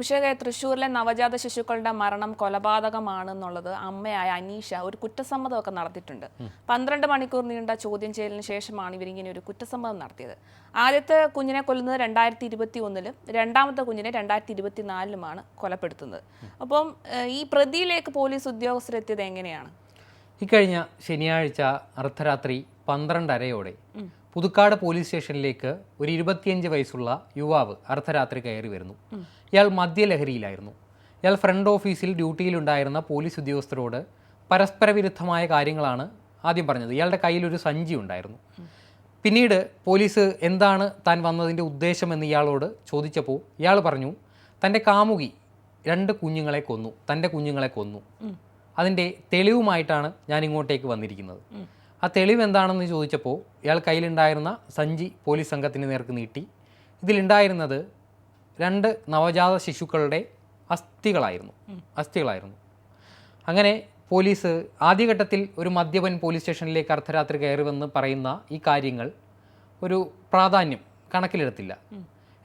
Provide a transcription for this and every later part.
അഭിഷേക് തൃശ്ശൂരിലെ നവജാത ശിശുക്കളുടെ മരണം കൊലപാതകമാണെന്നുള്ളത് അമ്മയായ അനീഷ ഒരു കുറ്റസമ്മതമൊക്കെ നടത്തിയിട്ടുണ്ട്. പന്ത്രണ്ട് മണിക്കൂർ നീണ്ട ചോദ്യം ചെയ്യലിന് ശേഷമാണ് ഇവരിങ്ങനെ ഒരു കുറ്റസമ്മതം നടത്തിയത്. ആദ്യത്തെ കുഞ്ഞിനെ കൊല്ലുന്നത് രണ്ടായിരത്തി ഇരുപത്തി ഒന്നിലും രണ്ടാമത്തെ കുഞ്ഞിനെ രണ്ടായിരത്തി ഇരുപത്തി നാലിലുമാണ് കൊലപ്പെടുത്തുന്നത്. അപ്പം ഈ പ്രതിയിലേക്ക് പോലീസ് ഉദ്യോഗസ്ഥരെത്തിയത് എങ്ങനെയാണ്? ഇക്കഴിഞ്ഞ ശനിയാഴ്ച അർദ്ധരാത്രി പന്ത്രണ്ടരയോടെ പുതുക്കാട് പോലീസ് സ്റ്റേഷനിലേക്ക് ഒരു ഇരുപത്തിയഞ്ച് വയസ്സുള്ള യുവാവ് അർദ്ധരാത്രി കയറി വരുന്നു. ഇയാൾ മദ്യലഹരിയിലായിരുന്നു. ഇയാൾ ഫ്രണ്ട് ഓഫീസിൽ ഡ്യൂട്ടിയിലുണ്ടായിരുന്ന പോലീസ് ഉദ്യോഗസ്ഥരോട് പരസ്പര വിരുദ്ധമായ കാര്യങ്ങളാണ് ആദ്യം പറഞ്ഞത്. ഇയാളുടെ കയ്യിൽ ഒരു സഞ്ചി ഉണ്ടായിരുന്നു. പിന്നീട് പോലീസ് എന്താണ് താൻ വന്നതിന്റെ ഉദ്ദേശമെന്ന് ഇയാളോട് ചോദിച്ചപ്പോൾ ഇയാൾ പറഞ്ഞു തന്റെ കാമുകി രണ്ട് കുഞ്ഞുങ്ങളെ കൊന്നു. തന്റെ കുഞ്ഞുങ്ങളെ കൊന്നു. അതിന്റെ തെളിവുമായിട്ടാണ് ഞാൻ ഇങ്ങോട്ടേക്ക് വന്നിരിക്കുന്നത്. ആ തെളിവ് എന്താണെന്ന് ചോദിച്ചപ്പോൾ ഇയാൾ കയ്യിലുണ്ടായിരുന്ന സഞ്ചി പോലീസ് സംഘത്തിന് നേർക്ക് നീട്ടി. ഇതിലുണ്ടായിരുന്നത് രണ്ട് നവജാത ശിശുക്കളുടെ അസ്ഥികളായിരുന്നു. അസ്ഥികളായിരുന്നു. അങ്ങനെ പോലീസ് ആദ്യഘട്ടത്തിൽ ഒരു മദ്യപൻ പോലീസ് സ്റ്റേഷനിലേക്ക് അർദ്ധരാത്രി കയറുമെന്ന് പറയുന്ന ഈ കാര്യങ്ങൾ ഒരു പ്രാധാന്യം കണക്കിലെടുത്തില്ല.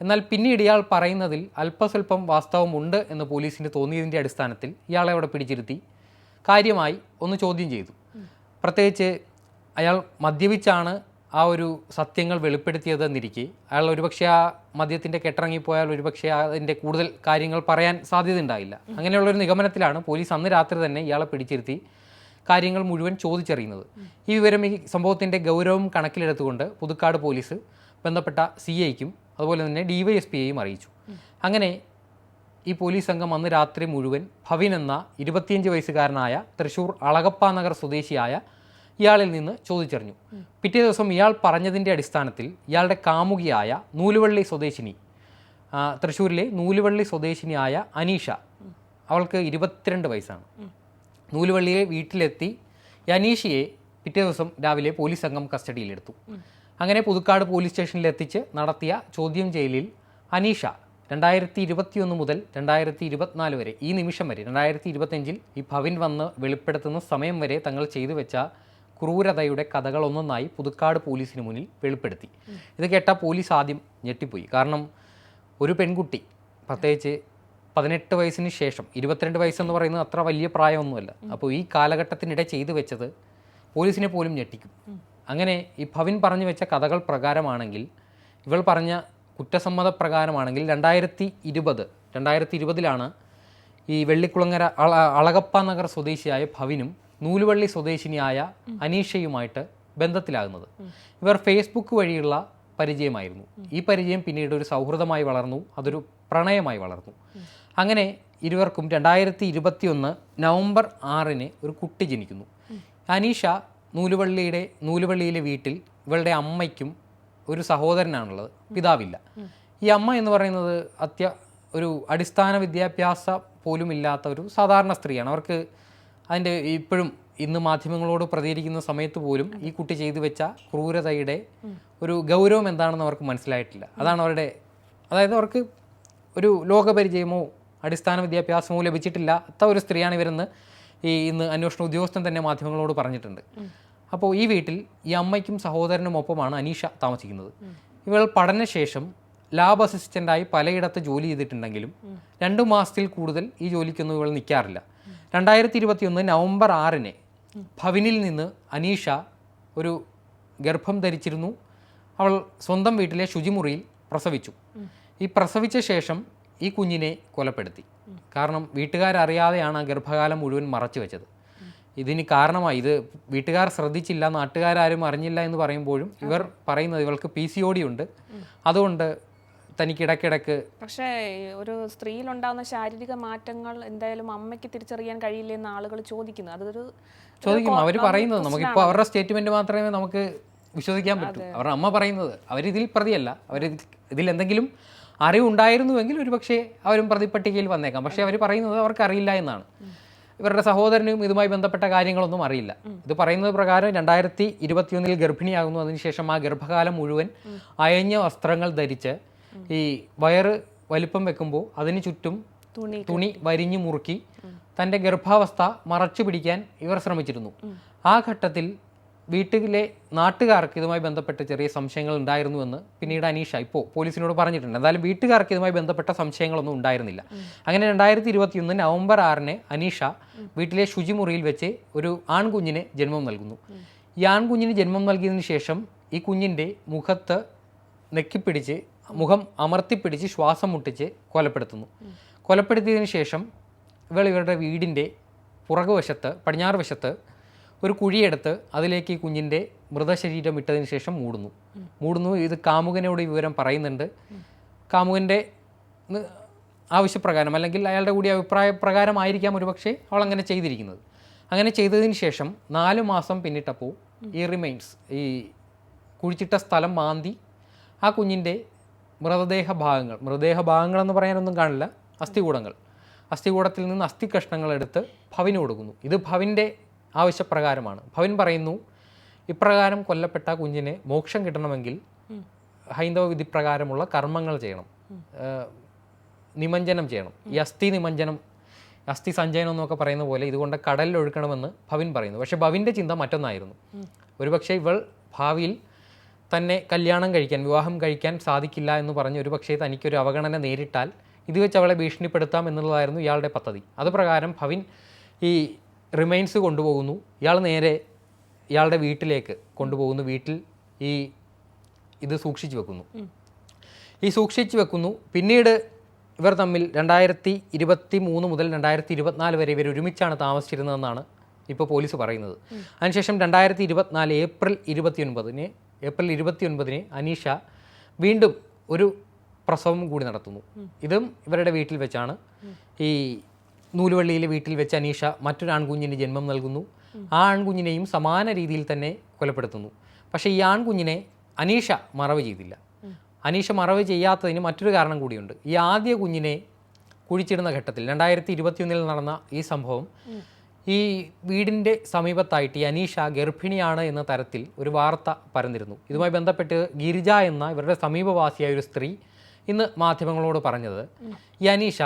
എന്നാൽ പിന്നീട് ഇയാൾ പറയുന്നതിൽ അല്പസ്വല്പം വാസ്തവമുണ്ട് എന്ന് പോലീസിന് തോന്നിയതിന്റെ അടിസ്ഥാനത്തിൽ ഇയാളെ അവിടെ പിടിച്ചിരുത്തി. കാര്യമായി ഒന്ന് ചോദ്യം ചെയ്തു. പ്രത്യേകിച്ച് അയാൾ മദ്യപിച്ചാണ് ആ ഒരു സത്യങ്ങൾ വെളിപ്പെടുത്തിയതെന്നിരിക്കെ. അയാൾ ഒരുപക്ഷെ ആ മദ്യത്തിന്റെ കെട്ടിറങ്ങിപ്പോയാൽ ഒരുപക്ഷെ അതിന്റെ കൂടുതൽ കാര്യങ്ങൾ പറയാൻ സാധ്യത ഉണ്ടായില്ല അങ്ങനെയുള്ളൊരു നിഗമനത്തിലാണ് പോലീസ് അന്ന് രാത്രി തന്നെ ഇയാളെ പിടിച്ചിരുത്തി കാര്യങ്ങൾ മുഴുവൻ ചോദിച്ചറിയുന്നത്. ഈ വിവരം ഈ സംഭവത്തിന്റെ ഗൗരവം കണക്കിലെടുത്തുകൊണ്ട് പുതുക്കാട് പോലീസ് ബന്ധപ്പെട്ട സി ഐക്കും അതുപോലെ തന്നെ ഡി വൈ എസ് പിയെയും അറിയിച്ചു. അങ്ങനെ ഈ പോലീസ് സംഘം അന്ന് രാത്രി മുഴുവൻ ഭവിൻ എന്ന ഇരുപത്തിയഞ്ച് വയസ്സുകാരനായ തൃശൂർ അളകപ്പ നഗർ സ്വദേശിയായ ഇയാളിൽ നിന്ന് ചോദിച്ചറിഞ്ഞു. പിറ്റേ ദിവസം ഇയാൾ പറഞ്ഞതിന്റെ അടിസ്ഥാനത്തിൽ ഇയാളുടെ കാമുകിയായ നൂലുവള്ളി സ്വദേശിനി തൃശ്ശൂരിലെ നൂലുവള്ളി സ്വദേശിനിയായ അനീഷ അവൾക്ക് ഇരുപത്തിരണ്ട് വയസ്സാണ്. നൂലുവള്ളിയെ വീട്ടിലെത്തി അനീഷയെ പിറ്റേ ദിവസം രാവിലെ പോലീസ് സംഘം കസ്റ്റഡിയിലെടുത്തു. അങ്ങനെ പുതുക്കാട് പോലീസ് സ്റ്റേഷനിൽ എത്തിച്ച് നടത്തിയ ചോദ്യം ചെയ്യലിൽ അനീഷ രണ്ടായിരത്തി ഇരുപത്തിയൊന്ന് മുതൽ രണ്ടായിരത്തി ഇരുപത്തിനാല് വരെ ഈ നിമിഷം വരെ രണ്ടായിരത്തി ഇരുപത്തഞ്ചിൽ ഈ ഭവിൻ വന്ന് വെളിപ്പെടുത്തുന്ന സമയം വരെ തങ്ങൾ ചെയ്തു വെച്ച ക്രൂരതയുടെ കഥകളൊന്നൊന്നായി പുതുക്കാട് പോലീസിന് മുന്നിൽ വെളിപ്പെടുത്തി. ഇത് കേട്ട പോലീസ് ആദ്യം ഞെട്ടിപ്പോയി. കാരണം ഒരു പെൺകുട്ടി പ്രത്യേകിച്ച് പതിനെട്ട് വയസ്സിന് ശേഷം ഇരുപത്തിരണ്ട് വയസ്സെന്ന് പറയുന്നത് അത്ര വലിയ പ്രായമൊന്നുമല്ല. അപ്പോൾ ഈ കാലഘട്ടത്തിനിടെ ചെയ്തു വെച്ചത് പോലീസിനെ പോലും ഞെട്ടിക്കും. അങ്ങനെ ഈ ഭവിൻ പറഞ്ഞു വെച്ച കഥകൾ പ്രകാരമാണെങ്കിൽ ഇവൾ പറഞ്ഞ കുറ്റസമ്മത പ്രകാരമാണെങ്കിൽ രണ്ടായിരത്തി ഇരുപത് രണ്ടായിരത്തി ഇരുപതിലാണ് ഈ വെള്ളിക്കുളങ്ങര അള അളകപ്പ നഗർ സ്വദേശിയായ ഭവിനും നൂലുവള്ളി സ്വദേശിനിയായ അനീഷയുമായിട്ട് ബന്ധത്തിലാകുന്നത്. ഇവർ ഫേസ്ബുക്ക് വഴിയുള്ള പരിചയമായിരുന്നു. ഈ പരിചയം പിന്നീട് ഒരു സൗഹൃദമായി വളർന്നു. അതൊരു പ്രണയമായി വളർന്നു. അങ്ങനെ ഇരുവർക്കും രണ്ടായിരത്തി ഇരുപത്തിയൊന്ന് നവംബർ ആറിന് ഒരു കുട്ടി ജനിക്കുന്നു. അനീഷ നൂലുവള്ളിയുടെ നൂലുവള്ളിയിലെ വീട്ടിൽ ഇവളുടെ അമ്മയ്ക്കും ഒരു സഹോദരനാണുള്ളത്. പിതാവില്ല. ഈ അമ്മ എന്ന് പറയുന്നത് അത്യ ഒരു അടിസ്ഥാന വിദ്യാഭ്യാസ പോലും ഇല്ലാത്ത ഒരു സാധാരണ സ്ത്രീയാണ്. അവർക്ക് അതിന്റെ ഇപ്പോഴും ഇന്ന് മാധ്യമങ്ങളോട് പ്രതികരിക്കുന്ന സമയത്ത് പോലും ഈ കുട്ടി ചെയ്തു വെച്ച ക്രൂരതയുടെ ഒരു ഗൗരവം എന്താണെന്ന് അവർക്ക് മനസ്സിലായിട്ടില്ല. അതാണ് അവരുടെ അതായത് അവർക്ക് ഒരു ലോകപരിചയമോ അടിസ്ഥാന വിദ്യാഭ്യാസമോ ലഭിച്ചിട്ടില്ലാത്ത ഒരു സ്ത്രീയാണ് ഇവരെന്ന് ഈ ഇന്ന് അന്വേഷണ ഉദ്യോഗസ്ഥൻ തന്നെ മാധ്യമങ്ങളോട് പറഞ്ഞിട്ടുണ്ട്. അപ്പോൾ ഈ വീട്ടിൽ ഈ അമ്മയ്ക്കും സഹോദരനും ഒപ്പമാണ് അനീഷ താമസിക്കുന്നത്. ഇവൾ പഠനശേഷം ലാബ് അസിസ്റ്റന്റായി പലയിടത്ത് ജോലി ചെയ്തിട്ടുണ്ടെങ്കിലും രണ്ട് മാസത്തിൽ കൂടുതൽ ഈ ജോലിക്കൊന്നും ഇവൾ നിൽക്കാറില്ല. രണ്ടായിരത്തി ഇരുപത്തിയൊന്ന് നവംബർ ആറിന് ഭവനിൽ നിന്ന് അനീഷ ഒരു ഗർഭം ധരിച്ചിരുന്നു. അവൾ സ്വന്തം വീട്ടിലെ ശുചിമുറിയിൽ പ്രസവിച്ചു. ഈ പ്രസവിച്ച ശേഷം ഈ കുഞ്ഞിനെ കൊലപ്പെടുത്തി. കാരണം വീട്ടുകാരറിയാതെയാണ് ആ ഗർഭകാലം മുഴുവൻ മറച്ചു വെച്ചത്. ഇതിന് കാരണമായി ഇത് വീട്ടുകാർ ശ്രദ്ധിച്ചില്ല നാട്ടുകാരും അറിഞ്ഞില്ല എന്ന് പറയുമ്പോഴും ഇവർ പറയുന്നത് ഇവൾക്ക് പി സി ഒ ഡി ഉണ്ട്. അതുകൊണ്ട് തനിക്ക് ഇടയ്ക്കിടയ്ക്ക് പക്ഷേ ഒരു സ്ത്രീയിലുണ്ടാകുന്ന ശാരീരിക മാറ്റങ്ങൾ എന്തായാലും അമ്മയ്ക്ക് തിരിച്ചറിയാൻ കഴിയില്ലെന്ന് ആളുകൾ ചോദിക്കുന്നു. അതൊരു ചോദിക്കും അവർ പറയുന്നത് നമുക്കിപ്പോൾ അവരുടെ സ്റ്റേറ്റ്മെന്റ് മാത്രമേ നമുക്ക് വിശ്വസിക്കാൻ പറ്റൂ. അവരുടെ അമ്മ പറയുന്നത് അവരിതിൽ പ്രതിയല്ല. അവർ ഇതിൽ എന്തെങ്കിലും അറിവുണ്ടായിരുന്നുവെങ്കിൽ ഒരു പക്ഷേ അവരും പ്രതിപട്ടികയിൽ വന്നേക്കാം. പക്ഷേ അവർ പറയുന്നത് അവർക്ക് അറിയില്ല എന്നാണ്. ഇവരുടെ സഹോദരനും ഇതുമായി ബന്ധപ്പെട്ട കാര്യങ്ങളൊന്നും അറിയില്ല. ഇത് പറയുന്നത് പ്രകാരം രണ്ടായിരത്തി ഇരുപത്തിയൊന്നിൽ ഗർഭിണിയാകുന്നു. അതിനുശേഷം ആ ഗർഭകാലം മുഴുവൻ അയഞ്ഞ വസ്ത്രങ്ങൾ ധരിച്ച് ഈ വയറ് വലിപ്പം വെക്കുമ്പോൾ അതിന് ചുറ്റും തുണി തുണി വരിഞ്ഞു മുറുക്കി തന്റെ ഗർഭാവസ്ഥ മറച്ചു പിടിക്കാൻ ഇവർ ശ്രമിച്ചിരുന്നു. ആ ഘട്ടത്തിൽ വീട്ടിലെ നാട്ടുകാർക്ക് ഇതുമായി ബന്ധപ്പെട്ട് ചെറിയ സംശയങ്ങൾ ഉണ്ടായിരുന്നുവെന്ന് പിന്നീട് അനീഷ ഇപ്പോൾ പോലീസിനോട് പറഞ്ഞിട്ടുണ്ട്. എന്തായാലും വീട്ടുകാർക്ക് ഇതുമായി ബന്ധപ്പെട്ട സംശയങ്ങളൊന്നും ഉണ്ടായിരുന്നില്ല. അങ്ങനെ രണ്ടായിരത്തി ഇരുപത്തിയൊന്ന് നവംബർ ആറിന് അനീഷ വീട്ടിലെ ശുചിമുറിയിൽ വെച്ച് ഒരു ആൺകുഞ്ഞിന് ജന്മം നൽകുന്നു. ഈ ആൺകുഞ്ഞിന് ജന്മം നൽകിയതിന് ശേഷം ഈ കുഞ്ഞിന്റെ മുഖത്ത് നെക്കിപ്പിടിച്ച് മുഖം അമർത്തിപ്പിടിച്ച് ശ്വാസം മുട്ടിച്ച് കൊലപ്പെടുത്തുന്നു. കൊലപ്പെടുത്തിയതിന് ശേഷം ഇവൾ ഇവരുടെ വീടിന്റെ പുറകുവശത്ത് പടിഞ്ഞാറ് വശത്ത് ഒരു കുഴിയെടുത്ത് അതിലേക്ക് ഈ കുഞ്ഞിന്റെ മൃതശരീരം ഇട്ടതിന് ശേഷം മൂടുന്നു. മൂടുന്നു. ഇത് കാമുകനോട് വിവരം പറയുന്നുണ്ട്. കാമുകന്റെ ആവശ്യപ്രകാരം അല്ലെങ്കിൽ അയാളുടെ കൂടി അഭിപ്രായ പ്രകാരമായിരിക്കാം ഒരുപക്ഷെ അവൾ അങ്ങനെ ചെയ്തിരിക്കുന്നത്. അങ്ങനെ ചെയ്തതിന് ശേഷം നാല് മാസം പിന്നിട്ടപ്പോൾ ഈ റിമൈൻസ് ഈ കുഴിച്ചിട്ട സ്ഥലം മാന്തി ആ കുഞ്ഞിന്റെ മൃതദേഹ ഭാഗങ്ങൾ. മൃതദേഹ ഭാഗങ്ങളെന്ന് പറയാനൊന്നും കാണില്ല. അസ്ഥികൂടങ്ങൾ. അസ്ഥികൂടത്തിൽ നിന്ന് അസ്ഥി കഷ്ണങ്ങൾ എടുത്ത് ഭവിന് കൊടുക്കുന്നു. ഇത് ഭവിന്റെ ആവശ്യപ്രകാരമാണ്. ഭവിൻ പറയുന്നു ഇപ്രകാരം കൊല്ലപ്പെട്ട കുഞ്ഞിനെ മോക്ഷം കിട്ടണമെങ്കിൽ ഹൈന്ദവ വിധി പ്രകാരമുള്ള കർമ്മങ്ങൾ ചെയ്യണം. നിമഞ്ജനം ചെയ്യണം. ഈ അസ്ഥി നിമഞ്ജനം അസ്ഥി സഞ്ജയനം എന്നൊക്കെ പറയുന്ന പോലെ ഇതുകൊണ്ട് കടലിൽ ഒഴുക്കണമെന്ന് ഭവിൻ പറയുന്നു. പക്ഷേ ഭവിന്റെ ചിന്ത മറ്റൊന്നായിരുന്നു. ഒരുപക്ഷെ ഇവൾ ഭാവിയിൽ തന്നെ കല്യാണം കഴിക്കാൻ വിവാഹം കഴിക്കാൻ സാധിക്കില്ല എന്ന് പറഞ്ഞ് ഒരു പക്ഷേ തനിക്കൊരു അവഗണന നേരിട്ടാൽ ഇത് വെച്ച് അവളെ ഭീഷണിപ്പെടുത്താം എന്നുള്ളതായിരുന്നു ഇയാളുടെ പദ്ധതി. അതുപ്രകാരം ഭവിൻ ഈ റിമൈൻസ് കൊണ്ടുപോകുന്നു. ഇയാൾ നേരെ ഇയാളുടെ വീട്ടിലേക്ക് കൊണ്ടുപോകുന്നു. വീട്ടിൽ ഈ ഇത് സൂക്ഷിച്ചു വെക്കുന്നു. ഈ സൂക്ഷിച്ചു വെക്കുന്നു. പിന്നീട് ഇവർ തമ്മിൽ രണ്ടായിരത്തി ഇരുപത്തി മൂന്ന് മുതൽ രണ്ടായിരത്തി ഇരുപത്തിനാല് വരെ ഇവർ ഒരുമിച്ചാണ് താമസിച്ചിരുന്നതെന്നാണ് ഇപ്പോൾ പോലീസ് പറയുന്നത്. അതിനുശേഷം രണ്ടായിരത്തി ഇരുപത്തിനാല് ഏപ്രിൽ ഇരുപത്തിയൊൻപതിന് ഏപ്രിൽ ഇരുപത്തിയൊൻപതിന് അനീഷ വീണ്ടും ഒരു പ്രസവം കൂടി നടത്തുന്നു. ഇതും ഇവരുടെ വീട്ടിൽ വെച്ചാണ്. ഈ നൂലുവള്ളിയിലെ വീട്ടിൽ വെച്ച് അനീഷ മറ്റൊരു ആൺകുഞ്ഞിന് ജന്മം നൽകുന്നു. ആ ആൺകുഞ്ഞിനെയും സമാന രീതിയിൽ തന്നെ കൊലപ്പെടുത്തുന്നു. പക്ഷേ ഈ ആൺകുഞ്ഞിനെ അനീഷ മറവ് ചെയ്തില്ല. അനീഷ മറവ് ചെയ്യാത്തതിന് മറ്റൊരു കാരണം കൂടിയുണ്ട്. ഈ ആദ്യ കുഞ്ഞിനെ കുഴിച്ചിടുന്ന ഘട്ടത്തിൽ രണ്ടായിരത്തി ഇരുപത്തിയൊന്നിൽ നടന്ന ഈ സംഭവം ഈ വീടിന്റെ സമീപത്തായിട്ട് ഈ അനീഷ ഗർഭിണിയാണ് എന്ന തരത്തിൽ ഒരു വാർത്ത പരന്നിരുന്നു. ഇതുമായി ബന്ധപ്പെട്ട് ഗിരിജ എന്ന ഇവരുടെ സമീപവാസിയായ ഒരു സ്ത്രീ ഇന്ന് മാധ്യമങ്ങളോട് പറഞ്ഞത് ഈ അനീഷ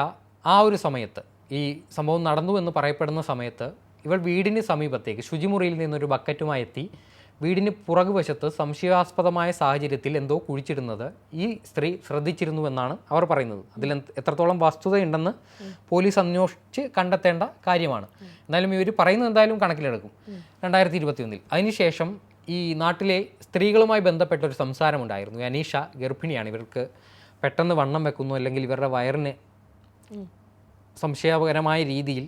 ആ ഒരു സമയത്ത് ഈ സംഭവം നടന്നു എന്ന് പറയപ്പെടുന്ന സമയത്ത് ഇവൾ വീടിന് സമീപത്തേക്ക് ശുചിമുറിയിൽ നിന്നൊരു ബക്കറ്റുമായി എത്തി വീടിന് പുറകുവശത്ത് സംശയാസ്പദമായ സാഹചര്യത്തിൽ എന്തോ കുഴിച്ചിടുന്നത് ഈ സ്ത്രീ ശ്രദ്ധിച്ചിരുന്നുവെന്നാണ് അവർ പറയുന്നത്. അതിൽ എത്രത്തോളം വസ്തുതയുണ്ടെന്ന് പോലീസ് അന്വേഷിച്ച് കണ്ടെത്തേണ്ട കാര്യമാണ്. എന്നാലും ഇവർ പറയുന്നത് എന്തായാലും കണക്കിലെടുക്കും. രണ്ടായിരത്തി ഇരുപത്തിയൊന്നിൽ അതിനുശേഷം ഈ നാട്ടിലെ സ്ത്രീകളുമായി ബന്ധപ്പെട്ട ഒരു സംസാരമുണ്ടായിരുന്നു. ഉണ്ടായിരുന്നു അനീഷ ഗർഭിണിയാണ്. ഇവർക്ക് പെട്ടെന്ന് വണ്ണം വെക്കുന്നു അല്ലെങ്കിൽ ഇവരുടെ വയറിന് സംശയകരമായ രീതിയിൽ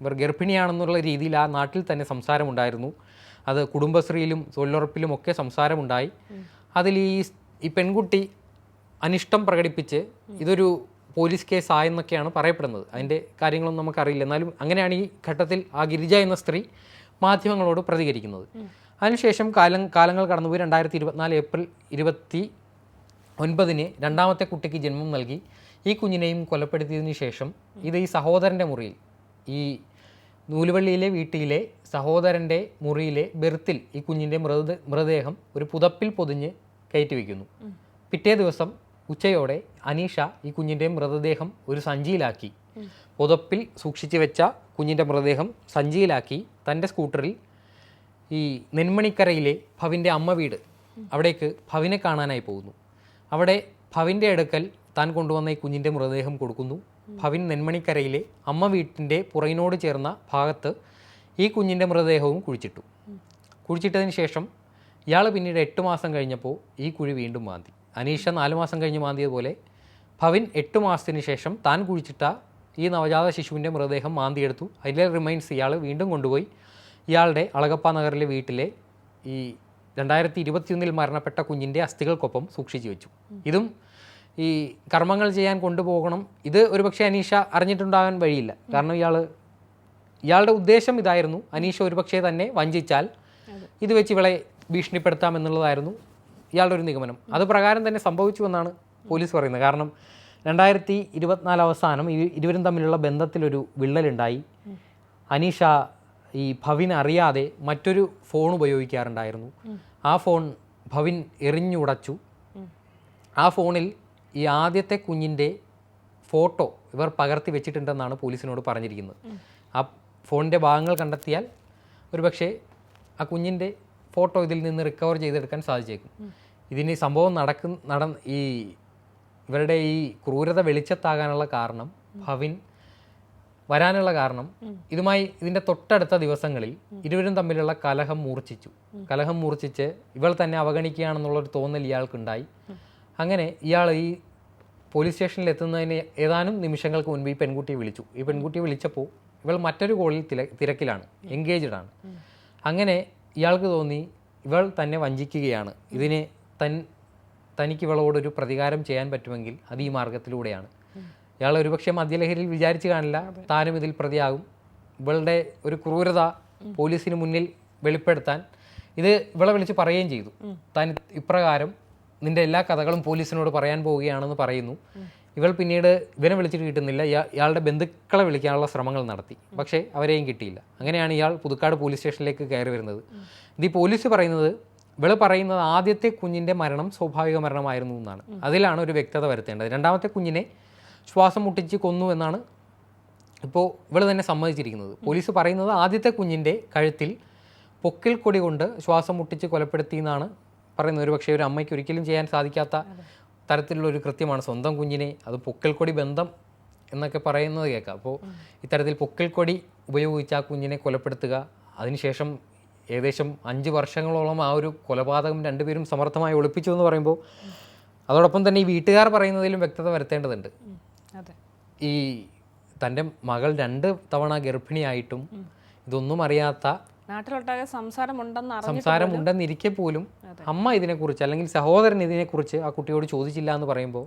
ഇവർ ഗർഭിണിയാണെന്നുള്ള രീതിയിൽ ആ നാട്ടിൽ തന്നെ സംസാരമുണ്ടായിരുന്നു. അത് കുടുംബശ്രീയിലും തൊഴിലുറപ്പിലും ഒക്കെ സംസാരമുണ്ടായി. അതിൽ ഈ ഈ പെൺകുട്ടി അനിഷ്ടം പ്രകടിപ്പിച്ച് ഇതൊരു പോലീസ് കേസ് ആയെന്നൊക്കെയാണ് പറയപ്പെടുന്നത്. അതിന്റെ കാര്യങ്ങളൊന്നും നമുക്കറിയില്ല. എന്നാലും അങ്ങനെയാണ് ഈ ഘട്ടത്തിൽ ആ ഗിരിജ എന്ന സ്ത്രീ മാധ്യമങ്ങളോട് പ്രതികരിക്കുന്നത്. അതിനുശേഷം കാലം കാലങ്ങൾ കടന്നുപോയി. രണ്ടായിരത്തി ഇരുപത്തിനാല് ഏപ്രിൽ ഇരുപത്തി ഒൻപതിന് രണ്ടാമത്തെ കുട്ടിക്ക് ജന്മം നൽകി. ഈ കുഞ്ഞിനെയും കൊലപ്പെടുത്തിയതിന് ശേഷം ഇത് ഈ സഹോദരന്റെ മുറിയിൽ ഈ നൂലുവള്ളിയിലെ വീട്ടിലെ സഹോദരന്റെ മുറിയിലെ ബെർത്തിൽ ഈ കുഞ്ഞിന്റെ മൃത മൃതദേഹം ഒരു പുതപ്പിൽ പൊതിഞ്ഞ് കയറ്റി വയ്ക്കുന്നു പിറ്റേ ദിവസം ഉച്ചയോടെ അനീഷ ഈ കുഞ്ഞിന്റെ മൃതദേഹം ഒരു സഞ്ചിയിലാക്കി. പുതപ്പിൽ സൂക്ഷിച്ചു വെച്ച കുഞ്ഞിന്റെ മൃതദേഹം സഞ്ചിയിലാക്കി തന്റെ സ്കൂട്ടറിൽ ഈ നെന്മണിക്കരയിലെ ഭവിന്റെ അമ്മ വീട് അവിടേക്ക് ഭവിനെ കാണാനായി പോകുന്നു. അവിടെ ഭവിന്റെ അടുക്കൽ താൻ കൊണ്ടുവന്ന ഈ കുഞ്ഞിന്റെ മൃതദേഹം കൊടുക്കുന്നു. ഭവിൻ നെന്മണിക്കരയിലെ അമ്മ വീട്ടിന്റെ പുറയിനോട് ചേർന്ന ഭാഗത്ത് ഈ കുഞ്ഞിന്റെ മൃതദേഹവും കുഴിച്ചിട്ടു. കുഴിച്ചിട്ടതിന് ശേഷം ഇയാൾ പിന്നീട് എട്ട് മാസം കഴിഞ്ഞപ്പോൾ ഈ കുഴി വീണ്ടും മാന്തി. അനീഷ നാല് മാസം കഴിഞ്ഞ് മാന്തിയതുപോലെ ഭവിൻ എട്ട് മാസത്തിന് ശേഷം താൻ കുഴിച്ചിട്ട ഈ നവജാത ശിശുവിന്റെ മൃതദേഹം മാന്തിയെടുത്തു. അതിലെ റിമൈൻസ് ഇയാൾ വീണ്ടും കൊണ്ടുപോയി. ഇയാളുടെ അളഗപ്പ നഗറിലെ വീട്ടിലെ ഈ രണ്ടായിരത്തി ഇരുപത്തിയൊന്നിൽ മരണപ്പെട്ട കുഞ്ഞിന്റെ അസ്ഥികൾക്കൊപ്പം സൂക്ഷിച്ചു വെച്ചു. ഇതും ഈ കർമ്മങ്ങൾ ചെയ്യാൻ കൊണ്ടുപോകണം. ഇത് ഒരുപക്ഷെ അനീഷ അറിഞ്ഞിട്ടുണ്ടാകാൻ വഴിയില്ല. കാരണം ഇയാൾ ഇയാളുടെ ഉദ്ദേശം ഇതായിരുന്നു. അനീഷ ഒരുപക്ഷെ തന്നെ വഞ്ചിച്ചാൽ ഇത് വെച്ച് ഇവളെ ഭീഷണിപ്പെടുത്താം എന്നുള്ളതായിരുന്നു ഇയാളുടെ ഒരു നിഗമനം. അത് പ്രകാരം തന്നെ സംഭവിച്ചു എന്നാണ് പോലീസ് പറയുന്നത്. കാരണം രണ്ടായിരത്തി ഇരുപത്തിനാല് അവസാനം ഇരു ഇരുവരും തമ്മിലുള്ള ബന്ധത്തിലൊരു വിള്ളലുണ്ടായി. അനീഷ ഈ ഭവിൻ അറിയാതെ മറ്റൊരു ഫോൺ ഉപയോഗിക്കാറുണ്ടായിരുന്നു. ആ ഫോൺ ഭവിൻ എറിഞ്ഞുടച്ചു. ആ ഫോണിൽ ഈ ആദ്യത്തെ കുഞ്ഞിന്റെ ഫോട്ടോ ഇവർ പകർത്തി വെച്ചിട്ടുണ്ടെന്നാണ് പോലീസിനോട് പറഞ്ഞിരിക്കുന്നത്. ആ ഫോണിന്റെ ഭാഗങ്ങൾ കണ്ടെത്തിയാൽ ഒരുപക്ഷെ ആ കുഞ്ഞിന്റെ ഫോട്ടോ ഇതിൽ നിന്ന് റിക്കവർ ചെയ്തെടുക്കാൻ സാധിച്ചേക്കും. ഇതിന് സംഭവം നടക്കുന്ന നട ഈ ഇവരുടെ ഈ ക്രൂരത വെളിച്ചത്താകാനുള്ള കാരണം ഭവിൻ വരാനുള്ള കാരണം ഇതുമായി ഇതിന്റെ തൊട്ടടുത്ത ദിവസങ്ങളിൽ ഇരുവരും തമ്മിലുള്ള കലഹം മൂർച്ഛിച്ചു. കലഹം മൂർച്ഛിച്ച് ഇവൾ തന്നെ അവഗണിക്കുകയാണെന്നുള്ളൊരു തോന്നൽ ഇയാൾക്കുണ്ടായി. അങ്ങനെ ഇയാൾ ഈ പോലീസ് സ്റ്റേഷനിൽ എത്തുന്നതിന് ഏതാനും നിമിഷങ്ങൾക്ക് മുൻപ് ഈ പെൺകുട്ടിയെ വിളിച്ചു. ഈ പെൺകുട്ടിയെ വിളിച്ചപ്പോൾ ഇവൾ മറ്റൊരു കോളിൽ തിര തിരക്കിലാണ് എൻഗേജ്ഡ് ആണ്. അങ്ങനെ ഇയാൾക്ക് തോന്നി ഇവൾ തന്നെ വഞ്ചിക്കുകയാണ്. ഇതിനെ തൻ തനിക്ക് ഇവളോടൊരു പ്രതികാരം ചെയ്യാൻ പറ്റുമെങ്കിൽ അത് ഈ മാർഗത്തിലൂടെയാണ്. ഇയാൾ ഒരുപക്ഷെ മദ്യലഹരിയിൽ വിചാരിച്ചു കാണില്ല താനും ഇതിൽ പ്രതിയാകും. ഇവളുടെ ഒരു ക്രൂരത പോലീസിന് മുന്നിൽ വെളിപ്പെടുത്താൻ ഇത് ഇവളെ വിളിച്ച് പറയുകയും ചെയ്തു. താൻ ഇപ്രകാരം നിന്റെ എല്ലാ കഥകളും പോലീസിനോട് പറയാൻ പോവുകയാണെന്ന് പറയുന്നു. ഇവൾ പിന്നീട് ഇവനെ വിളിച്ചിട്ട് കിട്ടുന്നില്ല. ഇയാ- ഇയാളുടെ ബന്ധുക്കളെ വിളിക്കാനുള്ള ശ്രമങ്ങൾ നടത്തി. പക്ഷേ അവരെയും കിട്ടിയില്ല. അങ്ങനെയാണ് ഇയാൾ പുതുക്കാട് പോലീസ് സ്റ്റേഷനിലേക്ക് കയറി വരുന്നത്. ഇത് പോലീസ് പറയുന്നത് ഇവൾ പറയുന്നത് ആദ്യത്തെ കുഞ്ഞിന്റെ മരണം സ്വാഭാവിക മരണമായിരുന്നു എന്നാണ്. അതിലാണ് ഒരു വ്യക്തത വരുത്തേണ്ടത്. രണ്ടാമത്തെ കുഞ്ഞിനെ ശ്വാസം മുട്ടിച്ച് കൊന്നു എന്നാണ് ഇപ്പോൾ ഇവൾ തന്നെ സമ്മതിച്ചിരിക്കുന്നത്. പോലീസ് പറയുന്നത് ആദ്യത്തെ കുഞ്ഞിന്റെ കഴുത്തിൽ പൊക്കിൽ കൊടി കൊണ്ട് ശ്വാസം മുട്ടിച്ച് കൊലപ്പെടുത്തി എന്നാണ് പറയുന്നത് ഒരു പക്ഷേ ഒരു അമ്മയ്ക്ക് ഒരിക്കലും ചെയ്യാൻ സാധിക്കാത്ത തരത്തിലുള്ള ഒരു കൃത്യമാണ് സ്വന്തം കുഞ്ഞിനെ. അത് പൊക്കൽക്കൊടി ബന്ധം എന്നൊക്കെ പറയുന്നത് കേൾക്കാം. അപ്പോൾ ഇത്തരത്തിൽ പൊക്കൽക്കൊടി കൊടി ഉപയോഗിച്ച് ആ കുഞ്ഞിനെ കൊലപ്പെടുത്തുക. അതിനുശേഷം ഏകദേശം അഞ്ച് വർഷങ്ങളോളം ആ ഒരു കൊലപാതകം രണ്ടുപേരും സമർത്ഥമായി ഒളിപ്പിച്ചു എന്ന് പറയുമ്പോൾ അതോടൊപ്പം തന്നെ ഈ വീട്ടുകാർ പറയുന്നതിലും വ്യക്തത വരുത്തേണ്ടതുണ്ട്. ഈ തന്റെ മകൾ രണ്ട് തവണ ഗർഭിണിയായിട്ടും ഇതൊന്നും അറിയാത്ത നാട്ടിലൊട്ടാകെ സംസാരമുണ്ടെന്ന് അറിഞ്ഞു സംസാരമുണ്ടെന്നിരിക്കെ പോലും അമ്മ ഇതിനെക്കുറിച്ച് അല്ലെങ്കിൽ സഹോദരൻ ഇതിനെക്കുറിച്ച് ആ കുട്ടിയോട് ചോദിച്ചില്ല എന്ന് പറയുമ്പോൾ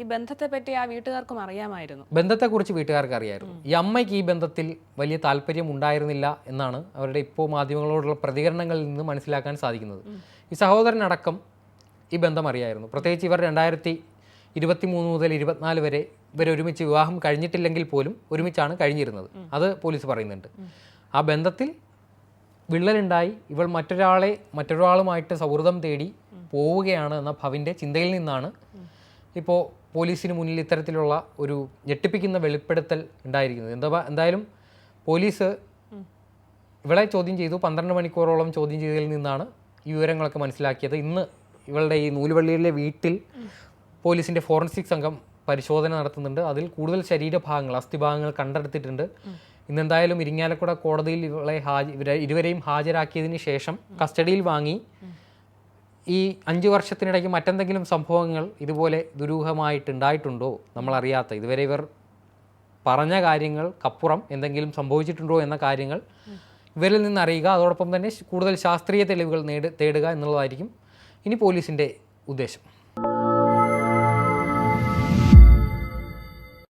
ഈ ബന്ധത്തെ പറ്റി ആ വീട്ടുകാർക്കും അറിയാമായിരുന്നു. ബന്ധത്തെക്കുറിച്ച് വീട്ടുകാർക്ക് അറിയായിരുന്നു ഈ അമ്മയ്ക്ക് ഈ ബന്ധത്തിൽ വലിയ താല്പര്യം ഉണ്ടായിരുന്നില്ല എന്നാണ് അവരുടെ ഇപ്പോൾ മാധ്യമങ്ങളോടുള്ള പ്രതികരണങ്ങളിൽ നിന്ന് മനസ്സിലാക്കാൻ സാധിക്കുന്നത്. ഈ സഹോദരനടക്കം ഈ ബന്ധം അറിയായിരുന്നു. പ്രത്യേകിച്ച് ഇവർ രണ്ടായിരത്തി ഇരുപത്തി മൂന്ന് മുതൽ ഇരുപത്തിനാല് വരെ ഇവർ ഒരുമിച്ച് വിവാഹം കഴിഞ്ഞിട്ടില്ലെങ്കിൽ പോലും ഒരുമിച്ചാണ് കഴിഞ്ഞിരുന്നത്. അത് പോലീസ് പറയുന്നുണ്ട്. ആ ബന്ധത്തിൽ വിള്ളലുണ്ടായി. ഇവൾ മറ്റൊരാളെ മറ്റൊരാളുമായിട്ട് സൗഹൃദം തേടി പോവുകയാണ് എന്ന ഭവിന്റെ ചിന്തയിൽ നിന്നാണ് ഇപ്പോൾ പോലീസിന് മുന്നിൽ ഇത്തരത്തിലുള്ള ഒരു ഞെട്ടിപ്പിക്കുന്ന വെളിപ്പെടുത്തൽ ഉണ്ടായിരിക്കുന്നത്. എന്താ എന്തായാലും പോലീസ് ഇവളെ ചോദ്യം ചെയ്തു. പന്ത്രണ്ട് മണിക്കൂറോളം ചോദ്യം ചെയ്തതിൽ നിന്നാണ് ഈ വിവരങ്ങളൊക്കെ മനസ്സിലാക്കിയത്. ഇന്ന് ഇവളുടെ ഈ നൂലുവള്ളിയിലെ വീട്ടിൽ പോലീസിന്റെ ഫോറൻസിക് സംഘം പരിശോധന നടത്തുന്നുണ്ട്. അതിൽ കൂടുതൽ ശരീരഭാഗങ്ങൾ അസ്ഥിഭാഗങ്ങൾ കണ്ടെടുത്തിട്ടുണ്ട്. ഇന്ന് എന്തായാലും ഇരിങ്ങാലക്കുട കോടതിയിൽ ഇവളെ ഹാജ ഇവരെ ഇരുവരെയും ഹാജരാക്കിയതിന് ശേഷം കസ്റ്റഡിയിൽ വാങ്ങി ഈ അഞ്ച് വർഷത്തിനിടയ്ക്ക് മറ്റെന്തെങ്കിലും സംഭവങ്ങൾ ഇതുപോലെ ദുരൂഹമായിട്ടുണ്ടായിട്ടുണ്ടോ നമ്മളറിയാത്ത? ഇതുവരെ ഇവർ പറഞ്ഞ കാര്യങ്ങൾ കപ്പുറം എന്തെങ്കിലും സംഭവിച്ചിട്ടുണ്ടോ എന്ന കാര്യങ്ങൾ ഇവരിൽ നിന്ന് അറിയുക. അതോടൊപ്പം തന്നെ കൂടുതൽ ശാസ്ത്രീയ തെളിവുകൾ നേടുക എന്നുള്ളതായിരിക്കും ഇനി പോലീസിന്റെ ഉദ്ദേശം.